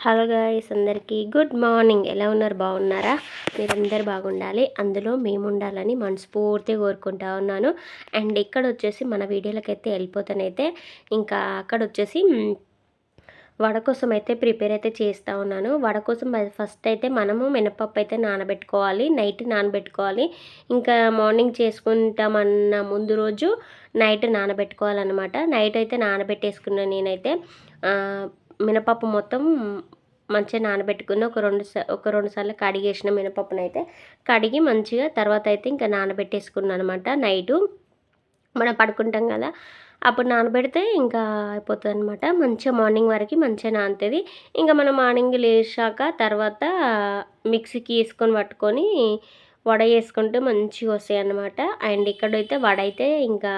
Hello guys అందరికీ good morning. ఎలా ఉన్నారు? బాగున్నారా? మీరందరు బాగుండాలి. అందులో మేము ఉండాలని మనస్ఫూర్తిగా కోరుకుంటా ఉన్నాను. అండ్ ఇక్కడ వచ్చేసి మన వీడియోలకైతే వెళ్ళిపోతానైతే ఇంకా అక్కడ వచ్చేసి వడ కోసం అయితే ప్రిపేర్ అయితే చేస్తూ ఉన్నాను. వడ కోసం ఫస్ట్ అయితే మనము మినపప్పు అయితే నానబెట్టుకోవాలి. నైట్ నానబెట్టుకోవాలి. ఇంకా మార్నింగ్ చేసుకుంటామన్న ముందు రోజు నైట్ నానబెట్టుకోవాలన్నమాట. నైట్ అయితే నానబెట్టేసుకున్నాను నేనైతే మినపప్పు మొత్తం మంచిగా నానబెట్టుకుని ఒక రెండు ఒక రెండు సార్లు కడిగేసిన మినపప్పును అయితే కడిగి మంచిగా తర్వాత అయితే ఇంకా నానబెట్టేసుకున్నాను అనమాట నైటు మనం పడుకుంటాం కదా అప్పుడు నానబెడితే ఇంకా అయిపోతుంది అనమాట మంచిగా మార్నింగ్ వరకు మంచిగా నానుతుంది. ఇంకా మనం మార్నింగ్ లేచాక తర్వాత మిక్సీకి వేసుకొని పట్టుకొని వడ వేసుకుంటే మంచిగా వస్తాయి అన్నమాట. అండ్ ఇక్కడైతే వడ అయితే ఇంకా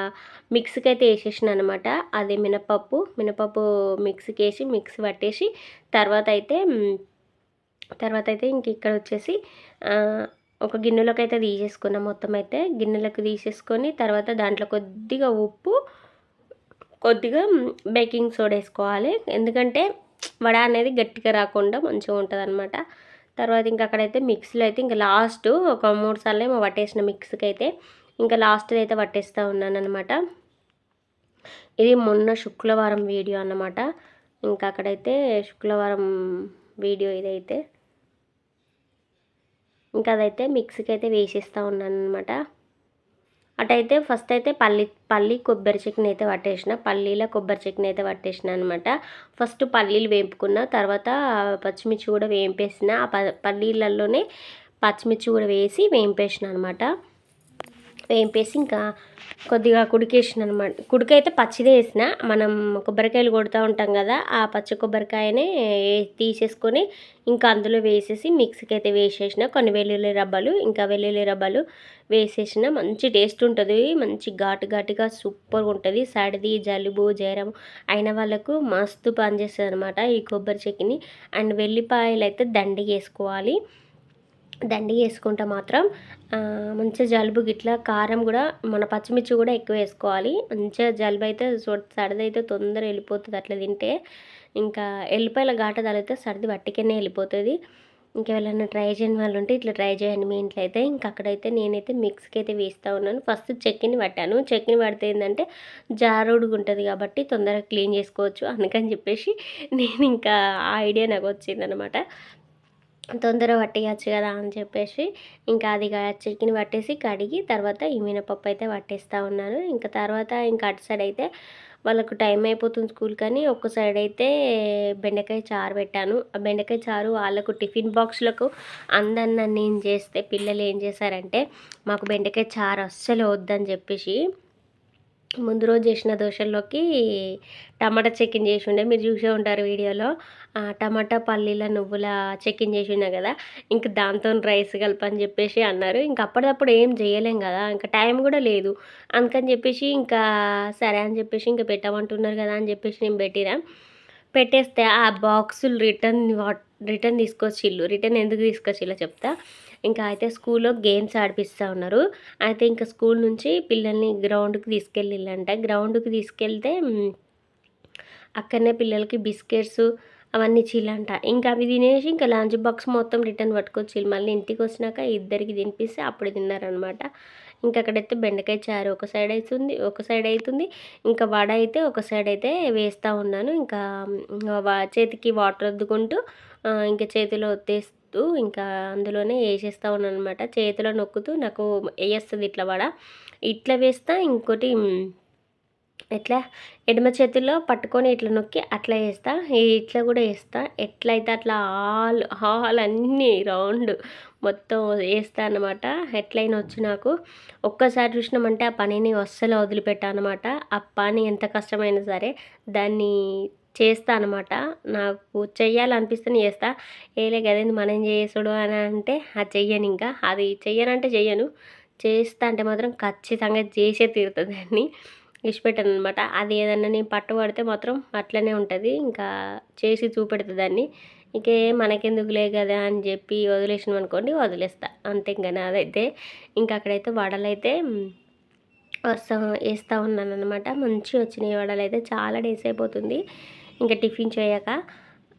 మిక్సీకి అయితే వేసేసిన అనమాట అది మినపప్పు మినపప్పు మిక్సీకి వేసి మిక్సీ పట్టేసి తర్వాత అయితే తర్వాత అయితే ఇంక ఇక్కడ వచ్చేసి ఒక గిన్నెలోకి అయితే తీసేసుకున్నాం మొత్తం అయితే గిన్నెలకు తీసేసుకొని తర్వాత దాంట్లో కొద్దిగా ఉప్పు కొద్దిగా బేకింగ్ సోడా వేసుకోవాలి. ఎందుకంటే వడ అనేది గట్టిగా రాకుండా మంచిగా ఉంటుంది అనమాట తర్వాత ఇంకా అక్కడైతే మిక్సీలో అయితే ఇంకా లాస్ట్ ఒక మూడు సార్లు ఏమో పట్టేసిన మిక్సీకి అయితే ఇంకా లాస్ట్ అయితే పట్టేస్తూ ఉన్నాను అనమాట ఇది మొన్న శుక్రవారం వీడియో అన్నమాట. ఇంకా అక్కడైతే శుక్రవారం వీడియో ఇదైతే. ఇంకా అదైతే మిక్సీకి అయితే వేసేస్తూ ఉన్నాను అనమాట అటైతే ఫస్ట్ అయితే పల్లి పల్లి కొబ్బరి చట్నీ అయితే పట్టేసిన పల్లీల కొబ్బరి చట్నీ అయితే పట్టేసిన అనమాట ఫస్ట్ పల్లీలు వేపుకున్న తర్వాత పచ్చిమిర్చి కూడా వేపేసిన. ఆ పల్లీలలోనే పచ్చిమిర్చి కూడా వేసి వేంపేసిన అనమాట వేంపేసి ఇంకా కొద్దిగా కుడికేసిన అనమాట కుడికైతే పచ్చిదే వేసిన మనం కొబ్బరికాయలు కొడుతూ ఉంటాం కదా ఆ పచ్చి కొబ్బరికాయనే తీసేసుకొని ఇంకా అందులో వేసేసి మిక్సీకి అయితే వేసేసిన కొన్ని వెల్లుల్లి రబ్బలు ఇంకా వెల్లుల్లి రబ్బలు వేసేసిన మంచి టేస్ట్ ఉంటుంది మంచి ఘాటు ఘాటుగా సూపర్గా ఉంటుంది. సడిది జలుబు జ్వరం అయిన వాళ్ళకు మస్తు పనిచేస్తుంది అనమాట ఈ కొబ్బరి చట్నీ అండ్ వెల్లిపాయలు అయితే దండిగా వేసుకోవాలి. దండి వేసుకుంటే మాత్రం మంచిగా జలుబు గిట్లా కారం కూడా మన పచ్చిమిర్చి కూడా ఎక్కువ వేసుకోవాలి. మంచిగా జలుబు అయితే సర్ది అయితే తొందరగా వెళ్ళిపోతుంది. అట్లా తింటే ఇంకా ఎల్లిపాయల ఘాట తగిలితే సర్ది వట్టికనే వెళ్ళిపోతుంది. ఇంకెవరైనా ట్రై చేయని వాళ్ళు ఉంటే ఇట్లా ట్రై చేయండి మీ ఇంట్లో అయితే. ఇంకా అక్కడైతే నేనైతే మిక్స్కి అయితే వేస్తూ ఉన్నాను. ఫస్ట్ చెక్కిని పట్టాను. చెక్కిని పడితే ఏంటంటే జారుడుగా ఉంటుంది కాబట్టి తొందరగా క్లీన్ చేసుకోవచ్చు. అందుకని చెప్పేసి నేను ఇంకా ఆ ఐడియా నాకు వచ్చిందనమాట తొందర పట్టేయచ్చు కదా అని చెప్పేసి ఇంకా అది చికెన్ పట్టేసి కడిగి తర్వాత ఈ మినపప్పు అయితే పట్టేస్తూ ఉన్నాను. ఇంకా తర్వాత ఇంకా అటు సైడ్ అయితే వాళ్ళకు టైం అయిపోతుంది స్కూల్ కానీ ఒక్క సైడ్ అయితే బెండకాయ చారు పెట్టాను. ఆ బెండకాయ చారు వాళ్ళకు టిఫిన్ బాక్స్లకు అందన్న నేను చేస్తే పిల్లలు ఏం చేశారంటే మాకు బెండకాయ చారు అస్సలు వద్దని చెప్పేసి ముందు రోజు చేసిన దోశల్లోకి టమాటా చికెన్ చేసి ఉండే. మీరు చూసే ఉంటారు వీడియోలో. టమాటా పల్లీల నువ్వుల చికెన్ చేసి ఉన్నా కదా. ఇంక దాంతో రైస్ కలపని చెప్పేసి అన్నారు. ఇంక అప్పటిదప్పుడు ఏం చేయలేం కదా. ఇంకా టైం కూడా లేదు. అందుకని చెప్పేసి ఇంకా సరే అని చెప్పేసి ఇంకా పెట్టమంటున్నారు కదా అని చెప్పేసి నేను పెట్టిరా పెట్టేస్తే ఆ బాక్సులు రిటర్న్ రిటర్న్ తీసుకొచ్చిళ్ళు. రిటర్న్ ఎందుకు తీసుకొచ్చిల్లో చెప్తా. ఇంకా అయితే స్కూల్లో గేమ్స్ ఆడిపిస్తూ ఉన్నారు. అయితే ఇంకా స్కూల్ నుంచి పిల్లల్ని గ్రౌండ్కి తీసుకెళ్ళిళ్ళంట. గ్రౌండ్కి తీసుకెళ్తే అక్కడనే పిల్లలకి బిస్కెట్స్ అవన్నీ ఇచ్చిల్లంట ఇంకా అవి తినేసి ఇంకా లంచ్ బాక్స్ మొత్తం రిటర్న్ పట్టుకొచ్చి మళ్ళీ ఇంటికి వచ్చినాక ఇద్దరికి తినిపిస్తే అప్పుడు తిన్నారనమాట ఇంకా అక్కడైతే బెండకాయ చారు ఒక సైడ్ అవుతుంది ఒక సైడ్ అవుతుంది ఇంకా వడ అయితే ఒక సైడ్ అయితే వేస్తూ ఉన్నాను. ఇంకా చేతికి వాటర్ వద్దుకుంటూ ఇంకా చేతిలో ఒత్తేస్తూ ఇంకా అందులోనే వేసేస్తూ ఉన్నాను అనమాట చేతిలో నొక్కుతూ నాకు వేస్తుంది ఇట్లా వడ. ఇట్లా వేస్తా ఇంకోటి ఎట్లా? ఎడమ చేతిలో పట్టుకొని ఇట్లా నొక్కి అట్లా వేస్తా. ఇట్లా కూడా వేస్తా. ఎట్లయితే అట్లా హాల్ హాల్ అన్నీ రౌండ్ మొత్తం వేస్తా అనమాట ఎట్లయినా వచ్చి నాకు. ఒక్కసారి చూసినామంటే ఆ పనిని అస్సలు వదిలిపెట్టా అనమాట ఆ పని ఎంత కష్టమైనా సరే దాన్ని చేస్తా అనమాట నాకు చెయ్యాలనిపిస్తే చేస్తా. ఏలే కదండి మనం చేసుడు అని అంటే అది చెయ్యను ఇంకా. అది చెయ్యనంటే చెయ్యను. చేస్తా అంటే మాత్రం ఖచ్చితంగా చేసే తీరుతుంది ఇచ్చిపెట్టాను అనమాట అది ఏదన్నా నేను పట్టుబడితే మాత్రం అట్లనే ఉంటుంది. ఇంకా చేసి చూపెడుతుంది దాన్ని. ఇంకే మనకెందుకులే కదా అని చెప్పి వదిలేసినాం అనుకోండి వదిలేస్తా. అంతే ఇంకా నాదైతే. ఇంకా అక్కడైతే వడలైతే వస్తా వేస్తూ ఉన్నాను అనమాట మంచిగా వచ్చినాయి వడలు అయితే చాలా డేస్ అయిపోతుంది. ఇంకా టిఫిన్ చేయక.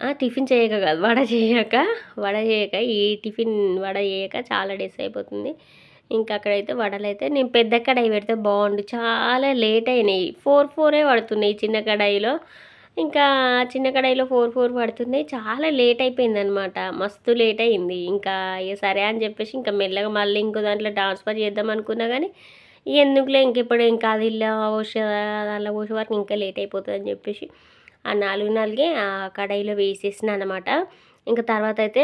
ఆ, టిఫిన్ చేయక కాదు వడ చేయక. వడ చేయక ఈ టిఫిన్ వడ చేయక చాలా డేస్ అయిపోతుంది. ఇంకా అక్కడైతే వడలైతే నేను పెద్ద కడాయి పెడితే బాగుండు. చాలా లేట్ అయినాయి. ఫోర్ ఫోరే పడుతున్నాయి చిన్న కడాయిలో. ఇంకా చిన్న కడాయిలో ఫోర్ ఫోర్ పడుతున్నాయి. చాలా లేట్ అయిపోయింది అనమాట మస్తు లేట్ అయింది. ఇంకా ఇక సరే అని చెప్పేసి ఇంకా మెల్లగా మళ్ళీ ఇంకో దాంట్లో ట్రాన్స్ఫర్ చేద్దాం అనుకున్నా కానీ ఎందుకులే ఇంక ఇప్పుడు ఇంకా అది ఇలా పోసే దానిలో పోసే వరకు ఇంకా లేట్ అయిపోతుంది అని చెప్పేసి ఆ నాలుగు నాలుగే ఆ కడాయిలో వేసేసిన అనమాట ఇంకా తర్వాత అయితే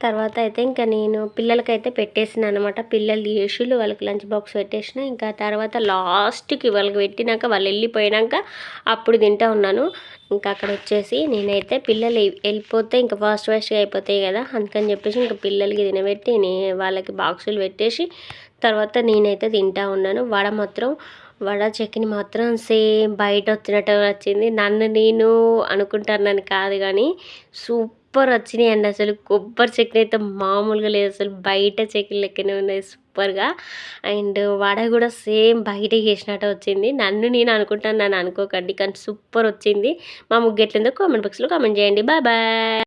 తర్వాత అయితే ఇంకా నేను పిల్లలకైతే పెట్టేసిన అనమాట పిల్లలు చేసిళ్ళు వాళ్ళకి లంచ్ బాక్స్ పెట్టేసిన. ఇంకా తర్వాత లాస్ట్కి వాళ్ళకి పెట్టినాక వాళ్ళు వెళ్ళిపోయినాక అప్పుడు తింటా ఉన్నాను. ఇంకా అక్కడ వచ్చేసి నేనైతే పిల్లలు వెళ్ళిపోతే ఇంకా ఫాస్ట్ ఫాస్ట్గా అయిపోతాయి కదా అందుకని చెప్పేసి ఇంకా పిల్లలకి తినబెట్టి నే వాళ్ళకి బాక్సులు పెట్టేసి తర్వాత నేనైతే తింటా ఉన్నాను. వడ మాత్రం వడ చట్నీ మాత్రం సేమ్ బయట వచ్చినట్టు వచ్చింది. నన్ను నేను అనుకుంటానని కాదు కానీ సూప్ సూపర్ వచ్చినాయి అండి అసలు. కొబ్బరి చట్నీ అయితే మామూలుగా లేదు. అసలు బయట చట్నీ లెక్కనే ఉన్నాయి సూపర్గా. అండ్ వడ కూడా సేమ్ బయట చేసినట్టు వచ్చింది. నన్ను నేను అనుకుంటాను నన్ను అనుకోకండి. కానీ సూపర్ వచ్చింది. మా ముగ్గు ఎట్లుందో కామెంట్ బాక్స్లో కామెంట్ చేయండి. Bye bye.